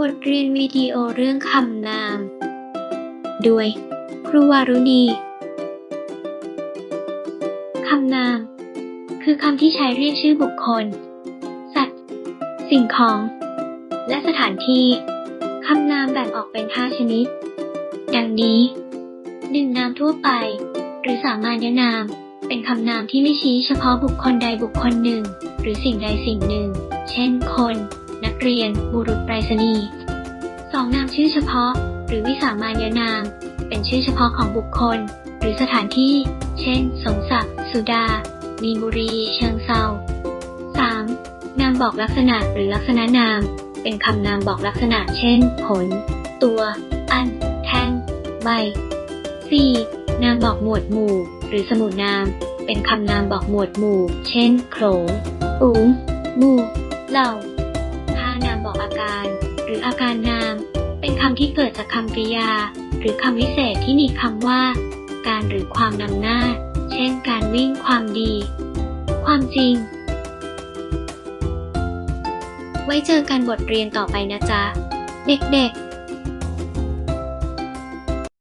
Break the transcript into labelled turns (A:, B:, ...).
A: บทเรียนวิดีโอเรื่องคำนาม โดย ครูวารุณี คำนาม คือคำที่ใช้เรียกชื่อบุคคล สัตว์ สิ่งของ และสถานที่ คำนามแบ่งออกเป็น 5 ชนิด ดังนี้ 1. นามทั่วไป หรือสามัญนาม เป็นคำนามที่ไม่ชี้เฉพาะบุคคลใดบุคคลหนึ่ง หรือสิ่งใดสิ่งหนึ่ง เช่น คนนักเรียน บุรุษไปรษณีย์ 2. นามชื่อเฉพาะ หรือวิสามัญนาม เป็นชื่อเฉพาะของบุคคล หรือสถานที่ เช่นสมศักดิ์ สุดา มีนบุรี เชิงเซา 3. นามบอกลักษณะหรือลักษณะนาม เป็นคำนามบอกลักษณะ เช่น ผล ตัว อัน แท่ง ใบ 4. นามบอกหมวดหมู่ หรือสมุนาม เป็นคำนามบอกหมวดหมู่ เช่น โขลงฝูง หมู่ เหล่า อาการ หรืออาการนาม เป็นคำที่เกิดจากคำกริยา หรือคำวิเศษที่มีคำว่า การหรือความนำหน้า เช่น การวิ่งความดี ความจริง ไว้เจอกันบทเรียนต่อไปนะจ๊ะ เด็กๆ